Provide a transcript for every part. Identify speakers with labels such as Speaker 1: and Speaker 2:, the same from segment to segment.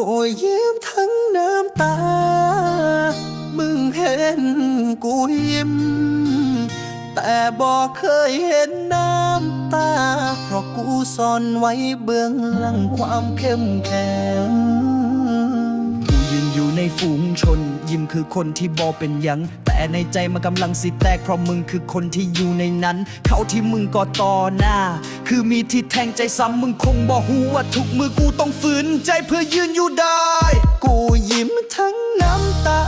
Speaker 1: ขอยิ้มทั้งน้ำตา มึงเห็นกูยิ้ม แต่บอกเคยเห็นน้ำตา เพราะกูซ่อนไว้เบื้องหลังความเข้มแข็งกูยืนอยู่ในฝูงชน ยิ้มคือคนที่บอเป็นยัง แต่ในใจมันกำลังสิแตกเพราะมึงคือคนที่อยู่ในนั้น เขาที่มึงก็ต่อหน้า คือมีที่แทงใจซ้ำมึงคงบอกหูว่าทุกมือกูต้องฝืนใจเพื่อยืนอยู่ได้ กูยิ้มทั้งน้ำตา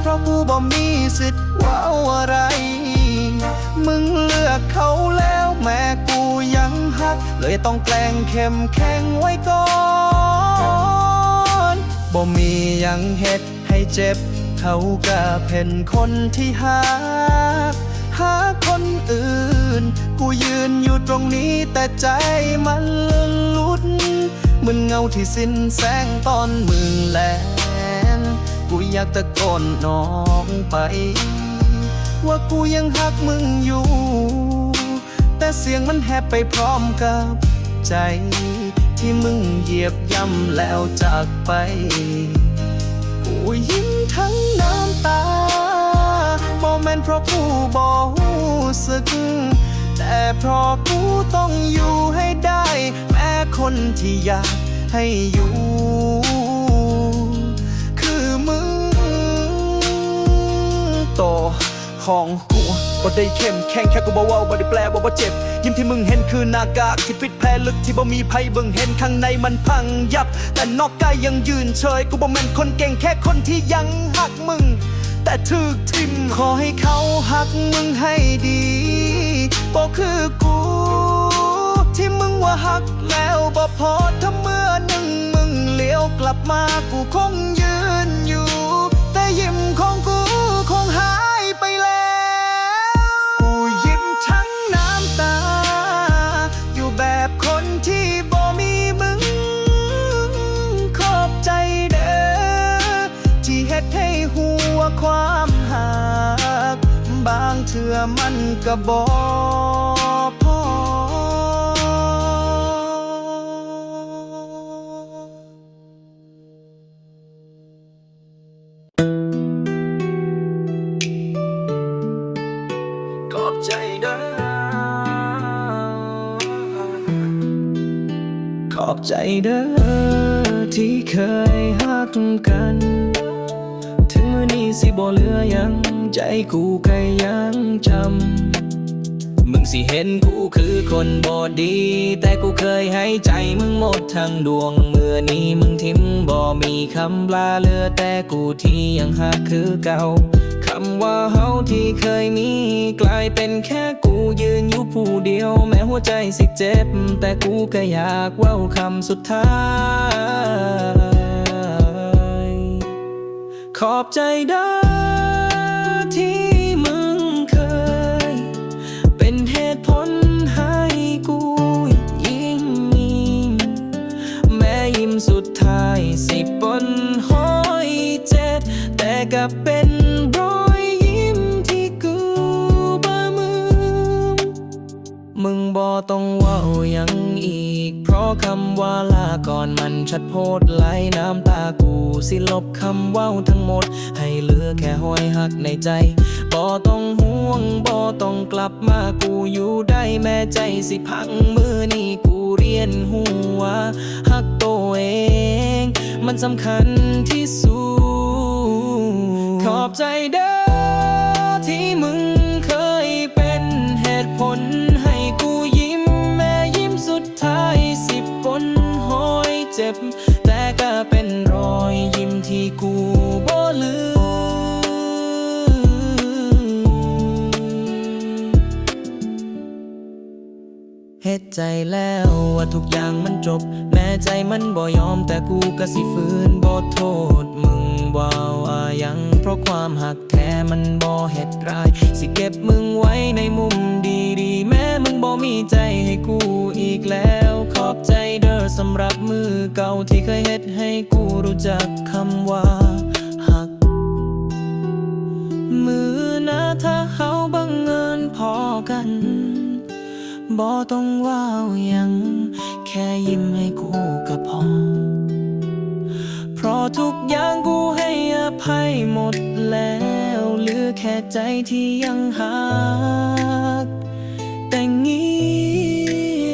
Speaker 1: เพราะกูบ่มีสิทธิ์ว้าวอะไร มึงเลือกเขาแล้วแม้กูยังหัก เลยต้องแกล้งเข้มแข็งไว้ก่อนบ่มียังเฮ็ดให้เจ็บ เขาก็เป็นคนที่หักหาคนอื่น กูยืนอยู่ตรงนี้แต่ใจมันลุดเหมือนเงาที่สิ้นแสงตอนมึงแลนกูอยากตะโกนน้องไป ว่ากูยังหักมึงอยู่ แต่เสียงมันแหบไปพร้อมกับใจ ที่มึงเหยียบย่ำแล้วจากไป กูยิ้มทั้ง ตาบอแม่นเพราะกูบอหูสึก แต่เพราะกูต้องอยู่ให้ได้ แม้คนที่อยากให้อยู่ คือมึงต่อของกูบ่ได้เข้มแข็งแค่กูบ่เว้าบ่ได้แปลว่าบ่เจ็บ ยิ้มที่มึงเห็นคือหน้ากากที่ปิดแผลลึกที่บ่มีภัยเบิ่งเห็นข้างในมันพังยับ แต่นอกกายยังยืนเฉยกูบ่แม่นคนเก่งแค่คนที่ยังหักมึง แต่ถึกทิมขอให้เขาหักมึงให้ดีบ่คือกู ที่มึงว่าหักแล้วบ่พอถ้าเมื่อหนึ่งมึงเลี้ยวกลับมากูคงยืนอยู่ แต่ยิ้มของกู เถื่อมันก็บ่พอขอบใจเด้อขอบใจเด้อที่เคยหักกัน ถึงมื้อนี้สิบ่เหลือยังใจกู ยังจำ มึงสิเห็นกูคือคนบ่ดี แต่กูเคยให้ใจมึงหมดทั้งดวงเมื่อนี้มึงทิมบ่มีคำลาเลือแต่กูที่ยังหักคือเก่าคำว่าเฮาที่เคยมี กลายเป็นแค่กูยืนอยู่ผู้เดียว แม้หัวใจสิเจ็บ แต่กูก็อยากเว้าคำสุดท้ายขอบใจเด้ ต้องว่ายังอีก เพราะคำว่าลาก่อนมันชัดโพดไหลน้ำตากู สิลบคำว่าทั้งหมด ให้เหลือแค่ห้อยหักในใจบอต้องห่วงบอต้องกลับมากูอยู่ได้แม้ใจสิพังมือนี่กูเรียนหัวหักตัวเอง มันสำคัญที่สุดขอบใจ ใจแล้วว่าทุกอย่างมันจบ แม้ใจมันบ่ยอมแต่กูก็สิฝืนบ่โทษมึงบ่ว่ายังเพราะความหักแท้มันบ่เฮ็ดร้าย สิเก็บมึงไว้ในมุมดีๆ แม้มึงบ่มีใจให้กูอีกแล้ว ขอบใจเด้อสำหรับมือเก่าที่เคยเฮ็ดให้กูรู้จักคำว่า บ่ต้องว้าวยัง แค่ยิ้มให้กูก็พอ เพราะ
Speaker 2: ทุกอย่างกูให้อภัยหมดแล้ว เหลือแค่ใจที่ยังหักแต่เงี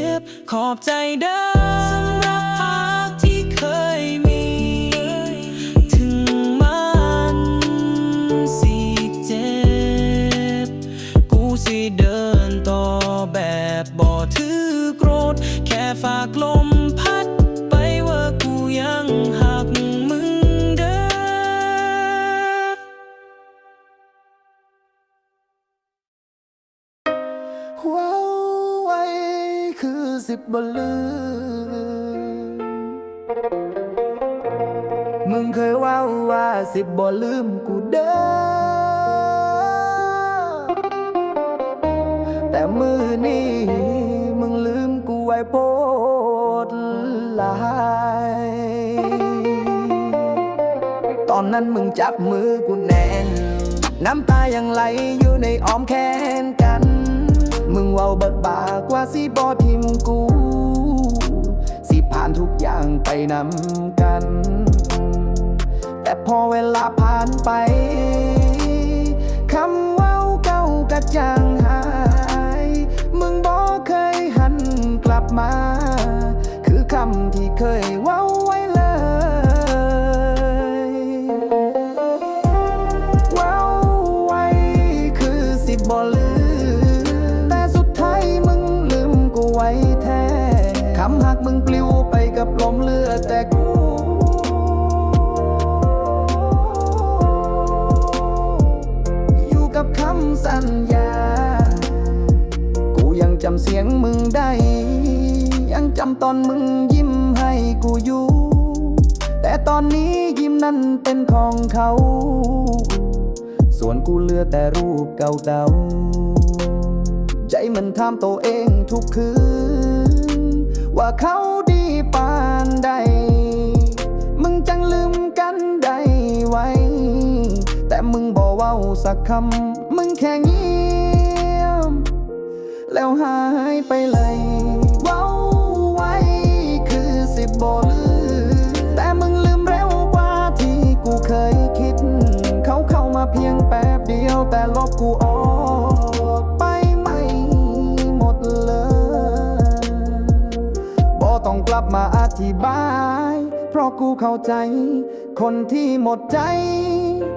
Speaker 2: ยบขอบใจเด้อ สิบบลืมมึงเค
Speaker 3: ยว่าว่าสิบบ่ลืมกูเด้อแต่มือนี้มึงลืมกูไว้โพดลายตอนนั้นมึงจับมือกูแน่นน้ำตายังไหลอยู่ในอ้อมแขน เว้าเบิดบากว่าสิบอทิมกู สิผ่านทุกอย่างไปนำกัน แต่พอเวลาผ่านไปคำเว้าเก่ากระจางหาย มึงบอกเคยหันกลับมา คือคำที่เคย งมึงได้ ยังจำตอนมึงยิ้มให้กูอยู่ แต่ตอนนี้ยิ้มนั้นเป็นของเขา ส่วนกูเหลือแต่รูปเก่าๆ ใจมันถามตัวเองทุกคืน ว่าเขาดีปานใด มึงจังลืมกันได้ไวแต่มึงบอกว่าสักคำ มึงแค่เงีย แล้วหายไปเลยเว้าไว้คือสิบโบลืมแต่มึงลืมเร็วกว่าที่กูเคยคิด เขาเข้ามาเพียงแป๊บเดียวแต่ลบกูออกไปไม่หมดเลยบ่ต้องกลับมาอธิบาย เพราะกูเข้าใจ คนที่หมดใจ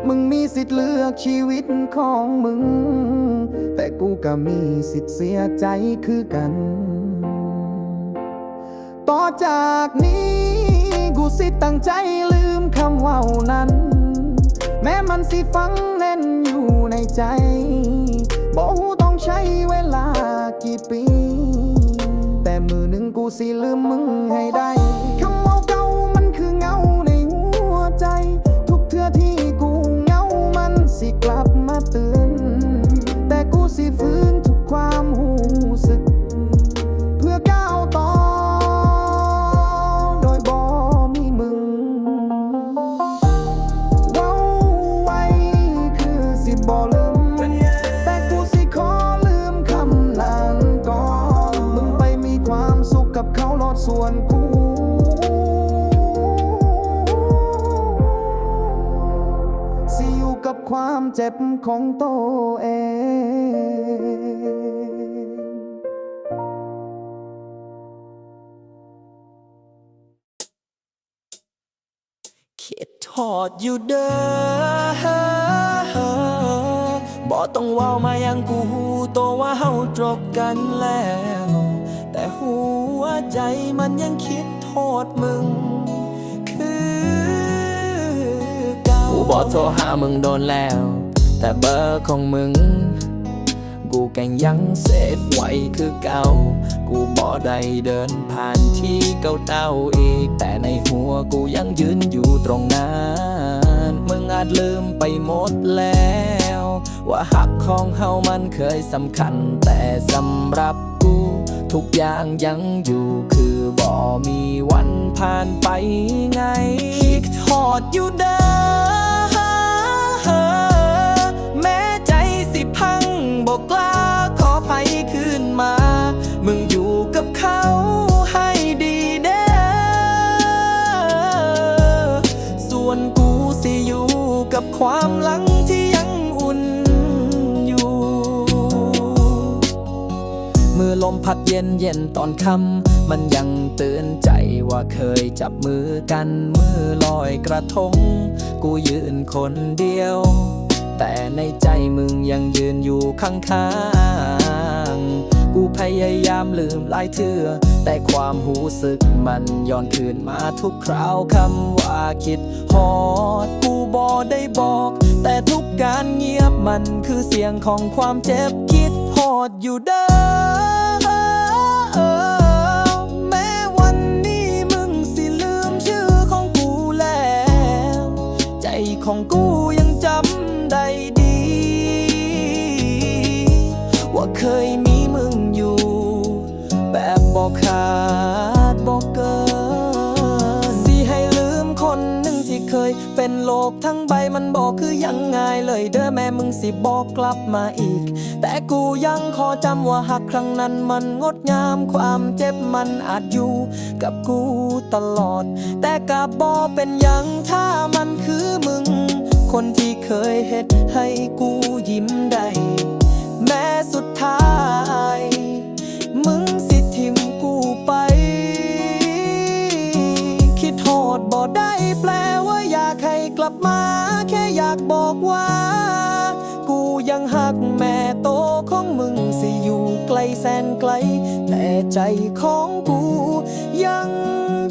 Speaker 3: มึงมีสิทธิ์เลือกชีวิตของมึง แต่กูก็มีสิทธิ์เสียใจคือกัน ต่อจากนี้ กูสิตั้งใจลืมคำว่านั้น แม้มันสิฟังแน่นอยู่ในใจ บอกูต้องใช้เวลากี่ปี แต่มือหนึ่งกูสิลืมมึงให้ได้ สิกลับมาตื่นแต่กูสิฟื้น กับความเจ็บของตัวเอง
Speaker 2: คิดทอดอยู่เด้อบ่ต้องว้าวมายังกูหูโตว่าเฮาจบกันแล้ว แต่หัวใจมันยังคิดโทษมึง บอกโทรหามึงโดนแล้ว แต่เบอร์ของมึง กูแกงยังเซฟไว้คือเก่า กูบ่ได้เดินผ่านที่เก่าเต้าอีก แต่ในหัวกูยังยืนอยู่ตรงนั้นมึงอาจลืมไปหมดแล้ว ว่าหักของเฮามันเคยสำคัญ แต่สำหรับกู ทุกอย่างยังอยู่คือบ่มีวันผ่านไปไงคิดทอดอยู่เด้อ มึงอยู่กับเขาให้ดีเด้อส่วนกูสิอยู่กับ
Speaker 1: ความหลังที่ยังอุ่นอยู่ เมื่อลมพัดเย็นเย็นตอนค่ำมันยังเตือนใจว่าเคยจับมือกันมือลอยกระทง กูยืนคนเดียว แต่ในใจมึงยังยืนอยู่ข้างๆ กูพยายามลืมหลายเทื่อแต่ความหูสึกมันย้อนคืนมาทุกคราวคำว่าคิดฮอดกูบอได้บอก แต่ทุกการเงียบมันคือเสียงของความเจ็บคิดฮอดอยู่เด้อแม้วันนี้มึงสิลืมชื่อของกูแล้วใจของกูยังจำได้ดี ว่าเคย ขาดบอกเกินสิให้ลืมคนหนึ่งที่เคย เป็นโลกทั้งใบมันบอกคือยังไงเลยเด้อแม่มึงสิบอกกลับมาอีก แต่กูยังขอจำว่าหักครั้งนั้นมันงดงามความเจ็บมันอาจอยู่ กับกูตลอด แต่กับบอเป็นยังถ้ามันคือมึง คนที่เคยเฮ็ดให้กูยิ้มได้แม้สุดท้ายมึง ได้แปลว่าอยากให้กลับมา แค่อยากบอกว่า กูยังหักแม่โตของมึงสิอยู่ไกลแสนไกล แต่ใจของกูยัง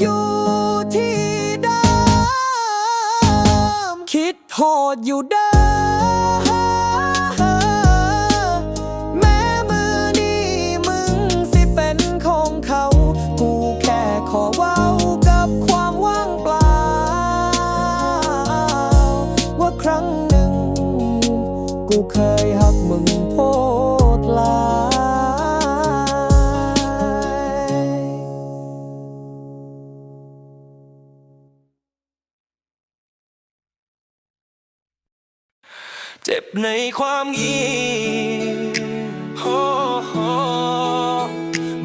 Speaker 1: อยู่ที่เดิมคิดโหดอยู่เดิม เคยหักมึงโพดลายเจ็บในความเงียบอ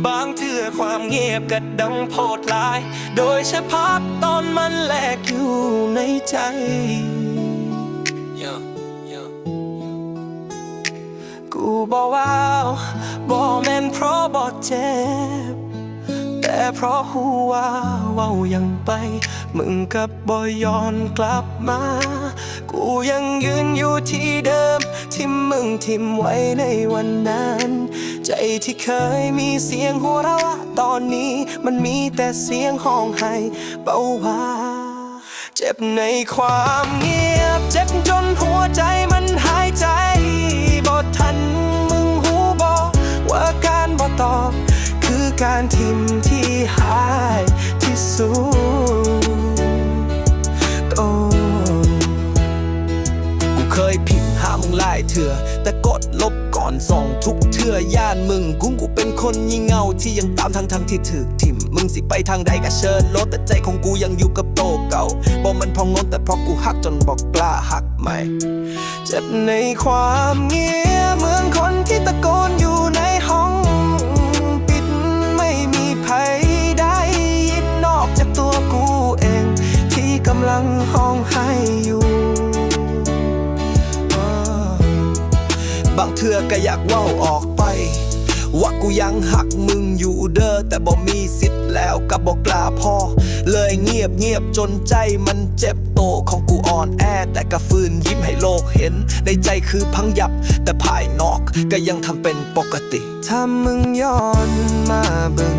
Speaker 1: บางเทื่อความเงียบก็ดังโพดลาย โดยเฉพาะตอนมันแหลกอยู่ในใจ บอกว่าบอกแม่นเพราะบอกเจ็บ แต่เพราะหูว่าเว้ายังไป มึงกับบ่ย้อนกลับมา กูยังยืนอยู่ที่เดิม ที่มึงทิมไว้ในวันนั้น ใจที่เคยมีเสียงหัวเราะตอนนี้มันมีแต่เสียงห้องไห้เบาหวาเจ็บในความเงียบ เจ็บจนหัวใจมัน การทิมที่หายที่สุดโอกูเคยพิมพ์หามึงหลายเถื่อ แต่กดลบก่อนส่องทุกเถื่อย่านมึงกูกูเป็นคนยีเงาที่ยังตามทางทางที่ถึกทิมมึงสิไปทางใดก็เชิญรถแต่ใจของกูยังอยู่กับโตเก่าบอกมันพองงนแต่เพราะกูหักจนบอกกล้าหักใหม่ เจ็บในความเงียบเหมือนคนที่ตะโกนอยู่ งห้องไห้อยู่บางเทื่อก็อยากเว้าออกไปว่ากูยังหักมึงอยู่เด้อแต่บ่มีสิทธิ์แล้วก็บอกกล้าพอ เลยเงียบเงียบจนใจมันเจ็บโตของกูอ่อนแอ แต่ก็ฟื้นยิ้มให้โลกเห็น ในใจคือพังยับ แต่ภายนอกก็ยังทำเป็นปกติ ถ้ามึงย้อนมาบิ่ง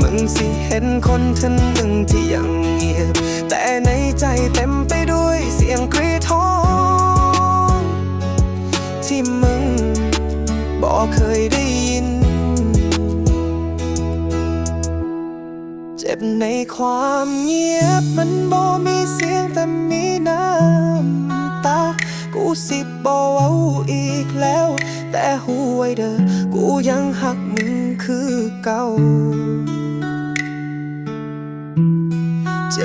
Speaker 1: มึงสิเห็นคนท่านหนึ่งที่ยังเงียบ แต่ในใจเต็มไปด้วยเสียงกรีดท้อง ที่มึงบอกเคยได้ยิน เจ็บในความเงียบมันบ่มีเสียงแต่มีน้ำตา กูสิบบ่เว้าอีกแล้ว แต่หูไว้เด้อกูยังหักมึงคือเก่า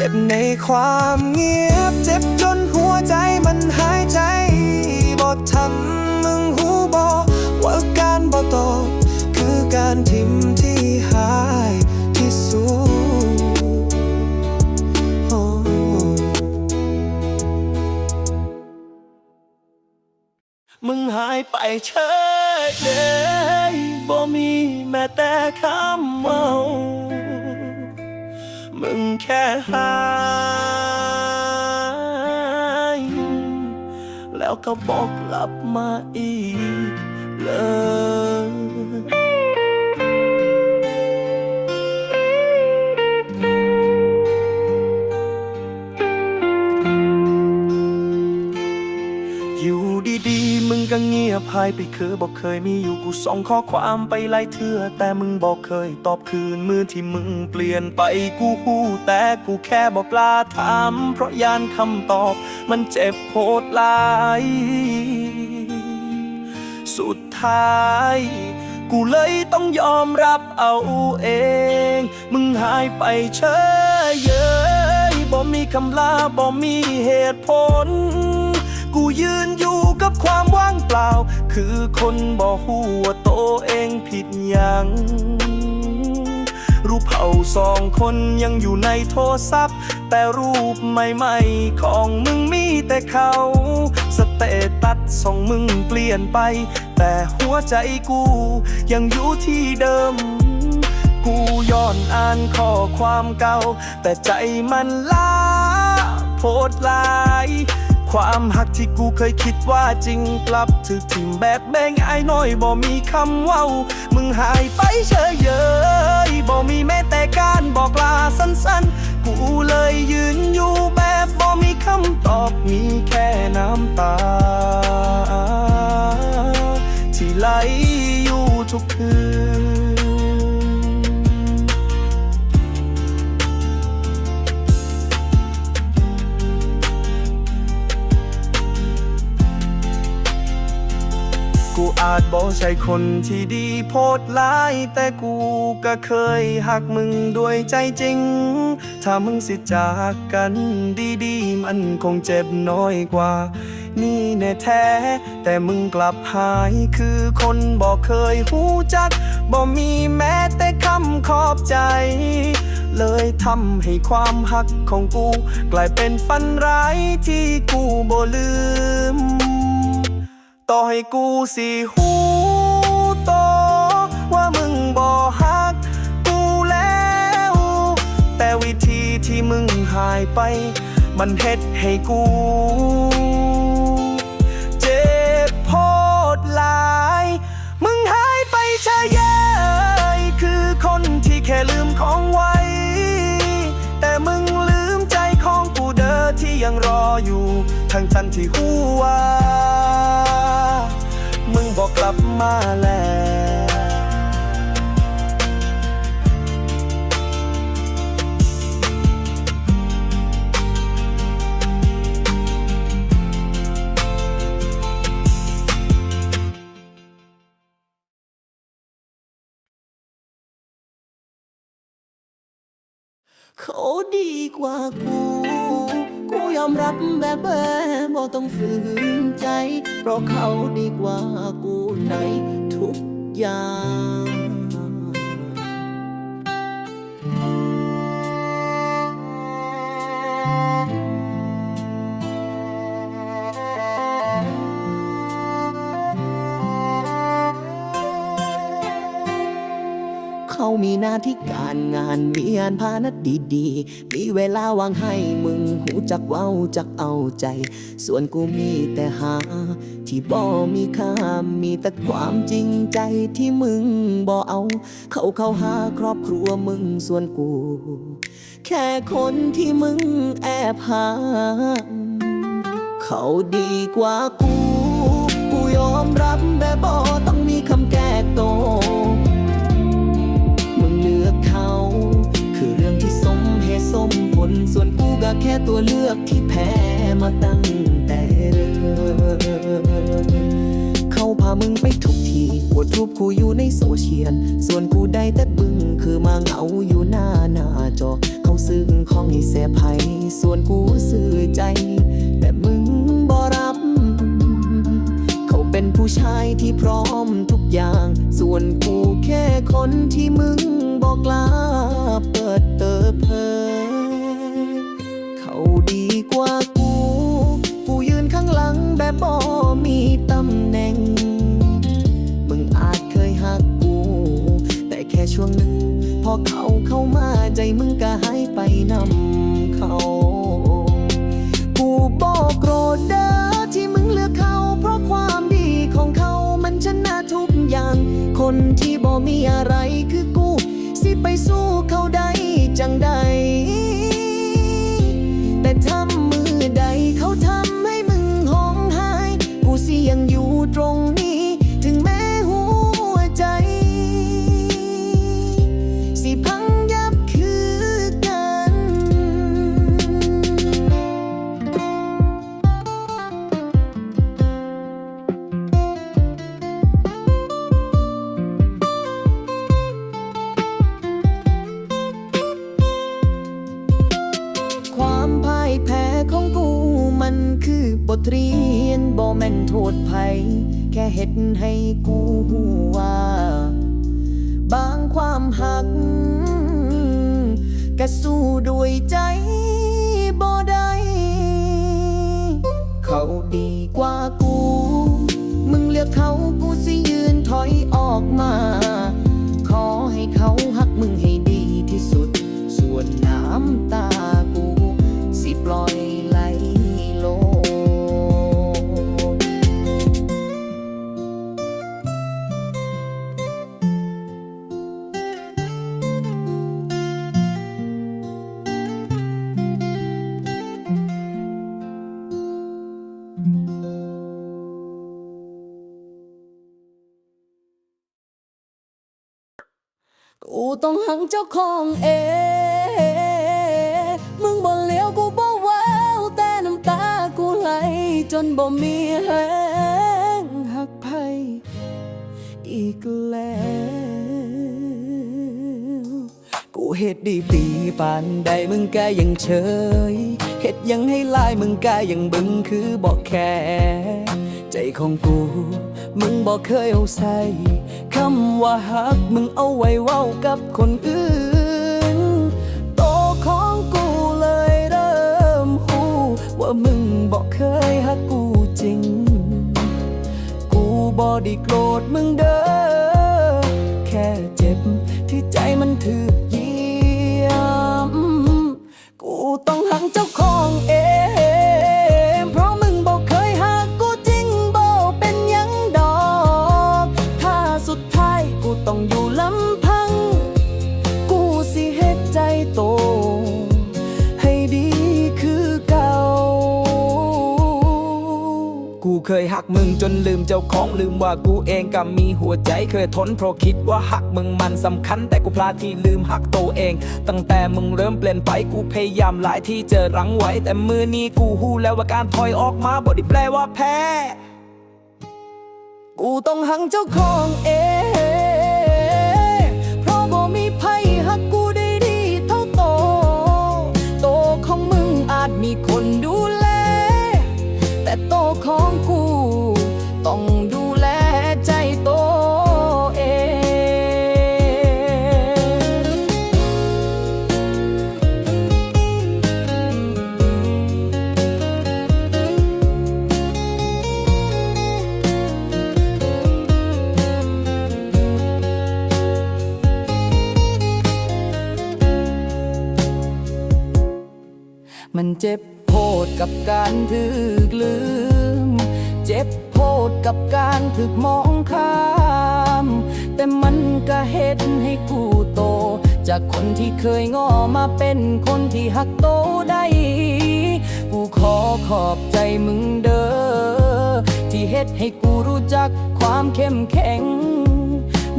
Speaker 1: จ็บในความเงียบ เจ็บจนหัวใจมันหายใจบ่ทันมึงหูบ่ว่าการบ่ตอบคือการทิมที่หายที่สุดโอ้หายไปเฉยเลยบ่มีแม้แต่คำเมา มึงแค่หายแล้วก็บอกกลับมาอีกเลย เงียบหายไปคือบอกเคยมีอยู่กูส่งข้อความไปไล่เถื่อแต่มึงบอกเคยตอบคืนมือที่มึงเปลี่ยนไปกูหูแต่กูแค่บอกลาถามเพราะยานคำตอบมันเจ็บโหดลาย สุดท้ายกูเลยต้องยอมรับเอาเอง มึงหายไปเฉยเย้ยบ่มีคำลาบ่มีเหตุผล กูยืนอยู่ ความว่างเปล่า คือคนบ่หูว่าโตเองผิดยังรูปเผาสองคนยังอยู่ในโทรศัพท์ แต่รูปใหม่ๆของมึงมีแต่เขา สเตตัสสองมึงเปลี่ยนไป แต่หัวใจกูยังอยู่ที่เดิม กูย้อนอ่านข้อความเก่า แต่ใจมันล้าโพดลาย ความหักที่กูเคยคิดว่าจริงกลับถึกทิ่มแบบแบงไอ้น้อยบ่มีคำเว้า มึงหายไปเฉยเยยบ่มีแม้แต่การบอกลาสั้นๆ กูเลยยืนอยู่แบบบ่มีคำตอบมีแค่น้ำตา จบอกใช่คนที่ดีโพดร้าย แต่กูก็เคยหักมึงด้วยใจจริง ถ้ามึงสิจากกันดีๆ มันคงเจ็บน้อยกว่า นี่แน่แท้ แต่มึงกลับหายคือคนบอกเคยหูจักบ่มีแม้แต่คำขอบใจ เลยทำให้ความหักของกู กลายเป็นฝันร้ายที่กูบ่ลืมต่อให้กูสิหู มึงหายไป มันเฮ็ดให้กู เจ็บโพดหลาย มึงหายไปเฉยเยยคือคนที่แค่ลืมของไว้ แต่มึงลืมใจของกูเด้อที่ยังรออยู่ ทั้งทันที่หูว่า มึงบอกกลับมาแล้ว
Speaker 4: เขาดีกว่ากู กูยอมรับแบบแบบบ่ต้องฝืนใจ เพราะเขาดีกว่ากูในทุกอย่าง เขามีหน้าที่การงานมีงานพานัดดีๆ มีเวลาว่างให้มึงหูจักเว้าจักเอาใจ ส่วนกูมีแต่หา ที่บ่มีค่ามีแต่ความจริงใจที่มึงบ่เอา เขาเข้าหาครอบครัวมึงส่วนกู แค่คนที่มึงแอบหา เขาดีกว่ากู กูยอมรับแบบบ่ต้อง ส่วนกูก็แค่ตัวเลือกที่แพ้มาตั้งแต่เริ่มเขาพามึงไปทุกทีอวดรูปกูอยู่ในโซเชียล ส่วนกูได้แต่บึงคือมาเหงาอยู่หน้าหน้าจอ เขาซื้อของให้แสบให้ส่วนกูซื้อใจ แต่มึงบ่รับ เขาเป็นผู้ชายที่พร้อมทุกอย่าง ส่วนกูแค่คนที่มึงบอกลาเปิดเต แบบบ่มีตำแหน่ง มึงอาจเคยหักกู แต่แค่ช่วงหนึ่ง พอเขาเข้ามาใจมึงก็หายไปนำเขา กูบอกโกรธเด้อที่มึงเลือกเขา เพราะความดีของเขามันชนะทุกอย่าง คนที่บ่มีอะไรคือกู สิไปสู้เขาได้จังได กูต้อง
Speaker 5: หังเจ้าของเองมึงบ่เลี้ยวกูบ่แววแต่น้ำตากูไหล จนบ่มีแหงหักไผอีกแล้ว กูเฮ็ดดีปีปานใดมึงก็ยังเฉยเฮ็ดยังให้ลายมึงก็ยังบึงคือบอกแค่ ใจของกู มึงบอกเคยเอาใส่คำว่าฮักมึงเอาไว้เว้ากับคนอื่น โตของกูเลยเริ่มหูว่ามึงบอกเคยฮักกูจริง กูบอดีโกรธมึงเด้อ เคยหักมึงจนลืมเจ้าของลืมว่ากูเองก็มีหัวใจเคยทนเพราะคิดว่าหักมึงมันสำคัญ แต่กูพลาดที่ลืมหักตัวเอง ตั้งแต่มึงเริ่มเปลี่ยนไปกูพยายามหลายที่เจอรั้งไว้ แต่มือนี้กูหู้แล้วว่าการถอยออกมาบ่ได้แปลว่าแพ้ กูต้องหังเจ้าของเอง เจ็บโพดกับการถึกลืม เจ็บโพดกับการถึกมองข้าม แต่มันก็เฮ็ดให้กูโต จากคนที่เคยง้อมาเป็นคนที่หักโตได้ กูขอขอบใจมึงเด้อที่เฮ็ดให้กูรู้จักความเข้มแข็ง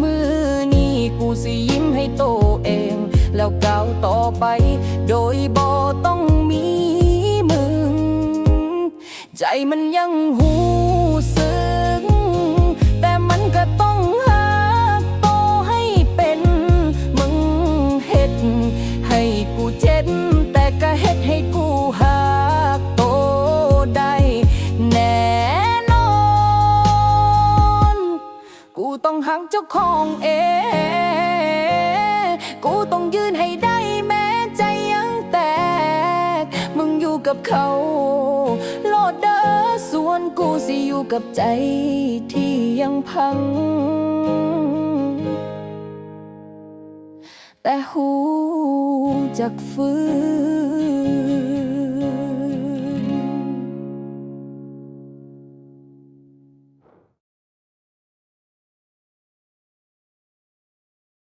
Speaker 5: มือนี้กูสิยิ้มให้โตเอง แล้วก้าวต่อไป โดยบ่ต้องมีมึง ใจมันยังหูสึกแต่มันก็ต้องหักโตให้เป็น มึงเฮ็ด ให้กูเจ็บแต่ก็เฮ็ดให้กูหักโตได้แน่นอน กูต้องหักเจ้าของเอง เขาโลดเดอส่วนกูสิอยู่กับใจที่ยังพัง แต่หูจากฟื้น